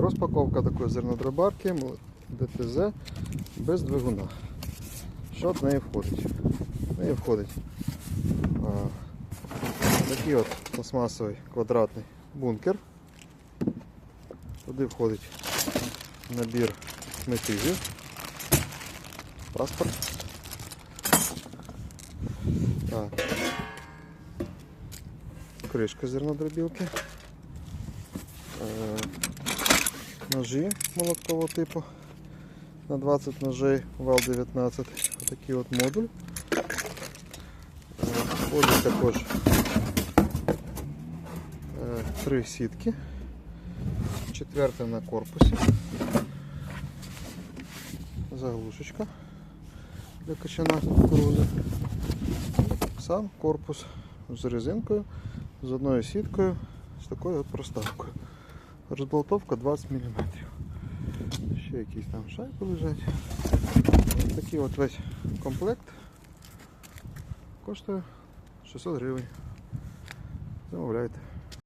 Розпаковка такої зернодрибарки ДТЗ без двигуна. Що в неї входить? В неї входить такий от пластмасовий квадратний бункер. Туди входить набір метизів, паспорт. Так. Кришка зернодробілки. Ножі молоткового типу на 20 ножей вал 19. Отакий от модуль. Е, Входить також е, три сітки. Четверта на корпусі. Заглушечка для качана кукурузи. Сам корпус з резинкою, з одною сіткою, з такою от проставкою. Розболтовка 20 мм. Ще якісь там шайби лежать. Ось такий от весь комплект коштує 600 гривень. Замовляйте.